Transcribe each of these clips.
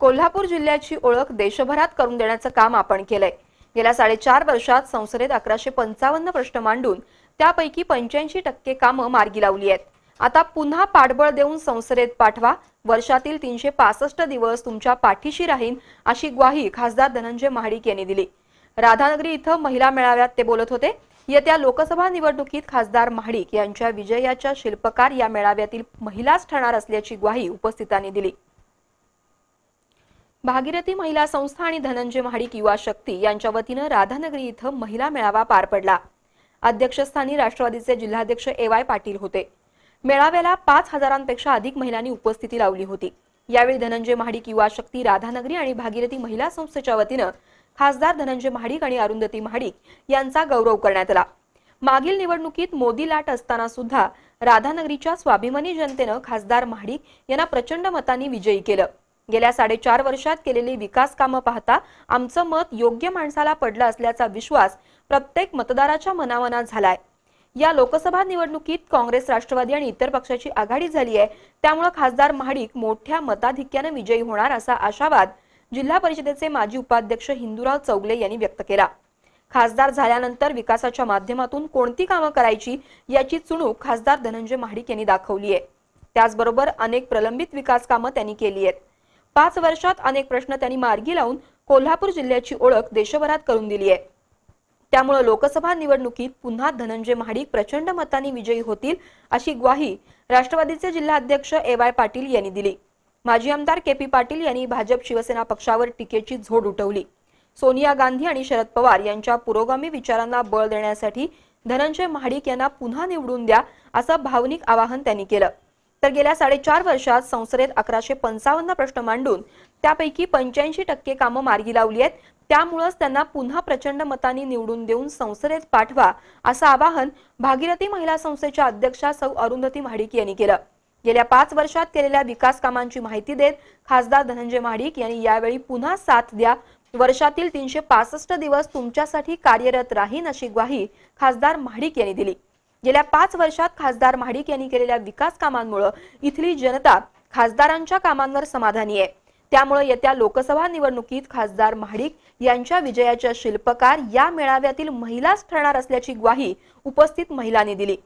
कोल्हापूर जिल्ह्याची ओळख देशभरात करून देण्याचं काम आपण केलंय. गेल्या साडेचार वर्षात संसदेत अकराशे पंचावन्न प्रश्न मांडून त्यापैकी पंच्याऐंशी टक्के कामं मार्गी लावली आहेत. आता पुन्हा पाठबळ देऊन संसदेत पाठवा. वर्षातील तीनशे पासष्ट दिवस तुमच्या पाठीशी राहीन अशी ग्वाही खासदार धनंजय महाडिक यांनी दिली. राधानगरी इथं महिला मेळाव्यात ते बोलत होते. येत्या लोकसभा निवडणुकीत खासदार महाडिक यांच्या विजयाच्या शिल्पकार या मेळाव्यातील महिलाच ठरणार असल्याची ग्वाही उपस्थितांनी दिली. भागीरथी महिला संस्था आणि धनंजय महाडिक युवा शक्ती यांच्या वतीनं राधानगरी इथं महिला मेळावा पार पडला. अध्यक्षस्थानी राष्ट्रवादीचे जिल्हाध्यक्ष ए वाय पाटील होते. मेळाव्याला पाच हजारांपेक्षा अधिक महिलांनी उपस्थिती लावली होती. यावेळी धनंजय महाडिक युवा शक्ती राधानगरी आणि भागीरथी महिला संस्थेच्या वतीनं खासदार धनंजय महाडिक आणि अरुंधती महाडिक यांचा गौरव करण्यात आला. मागील निवडणुकीत मोदी लाट असताना सुद्धा राधानगरीच्या स्वाभिमानी जनतेनं खासदार महाडिक यांना प्रचंड मतांनी विजयी केलं. गेल्या साडेचार वर्षात केलेली विकास कामं पाहता आमचं मत योग्य माणसाला पडलं असल्याचा विश्वास प्रत्येक मतदाराच्या मनामनात झालाय. या लोकसभा निवडणुकीत काँग्रेस राष्ट्रवादी आणि इतर पक्षाची आघाडी झाली आहे. त्यामुळे खासदार महाडिक मोठ्या मताधिक्यानं विजयी होणार असा आशावाद जिल्हा परिषदेचे माजी उपाध्यक्ष हिंदूराव चौगले यांनी व्यक्त केला. खासदार झाल्यानंतर विकासाच्या माध्यमातून कोणती कामं करायची याची चुणूक खासदार धनंजय महाडिक यांनी दाखवली आहे. त्याचबरोबर अनेक प्रलंबित विकास कामं त्यांनी केली आहेत. पाच वर्षात अनेक प्रश्न त्यांनी मार्गी लावून कोल्हापूर जिल्ह्याची ओळख देशभरात करून दिली आहे. त्यामुळे लोकसभा निवडणुकीत पुन्हा धनंजय महाडिक प्रचंड मतांनी विजयी होतील अशी ग्वाही राष्ट्रवादीचे जिल्हाध्यक्ष ए वाय पाटील यांनी दिली. माजी आमदार के पी पाटील यांनी भाजप शिवसेना पक्षावर टीकेची झोड उठवली. सोनिया गांधी आणि शरद पवार यांच्या पुरोगामी विचारांना बळ देण्यासाठी धनंजय महाडिक यांना पुन्हा निवडून द्या असं भावनिक आवाहन त्यांनी केलं. तर गेल्या साडेचार वर्षात संसदेत अकराशे पंचावन्न प्रश्न मांडून त्यापैकी पंच्याऐंशी टक्के कामं मार्गी लावली आहेत. त्यामुळंच त्यांना पुन्हा प्रचंड मतांनी निवडून देऊन संसदेत पाठवा असं आवाहन भागीरथी महिला संस्थेच्या अध्यक्षा सौ अरुंधती महाडिक यांनी केलं. गेल्या पाच वर्षात केलेल्या विकास कामांची माहिती देत खासदार धनंजय महाडिक यांनी यावेळी पुन्हा साथ द्या. वर्षातील तीनशे पासष्ट दिवस तुमच्यासाठी कार्यरत राहीन अशी ग्वाही खासदार महाडिक यांनी दिली. गेल्या पाच वर्षात खासदार महाडिक यांनी केलेल्या विकास कामांमुळे इथली जनता खासदारांच्या कामांवर समाधानी आहे. त्यामुळे येत्या लोकसभा निवडणुकीत खासदार महाडिक यांच्या विजयाच्या शिल्पकार या मेळाव्यातील महिलाच ठरणार असल्याची ग्वाही उपस्थित महिलांनी दिली.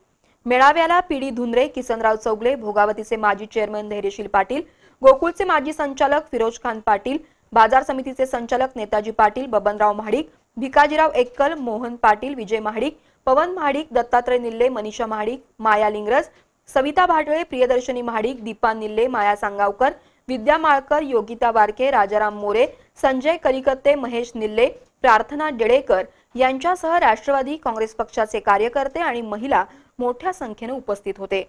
मेळाव्याला पीडी धुंद्रे किसनराव चौगले भोगावतीचे माजी चेअरमन धैर्यशील पाटील गोकुळचे माजी संचालक फिरोज खान पाटील बाजार समितीचे संचालक नेताजी पाटील बबनराव महाडिक भिकाजीराव एक्कल मोहन पाटील विजय महाडिक पवन महाडिक दत्तात्रय निल्ले मनीषा महाडिक माया लिंगरज सविता भाटळे प्रियदर्शनी महाडिक दीपा निल्ले माया सांगावकर विद्या माळकर योगिता वारके राजाराम मोरे संजय कलिकत्ते महेश निल्ले प्रार्थना डेळेकर यांच्यासह राष्ट्रवादी काँग्रेस पक्षाचे कार्यकर्ते आणि महिला मोठ्या संख्येने उपस्थित होते.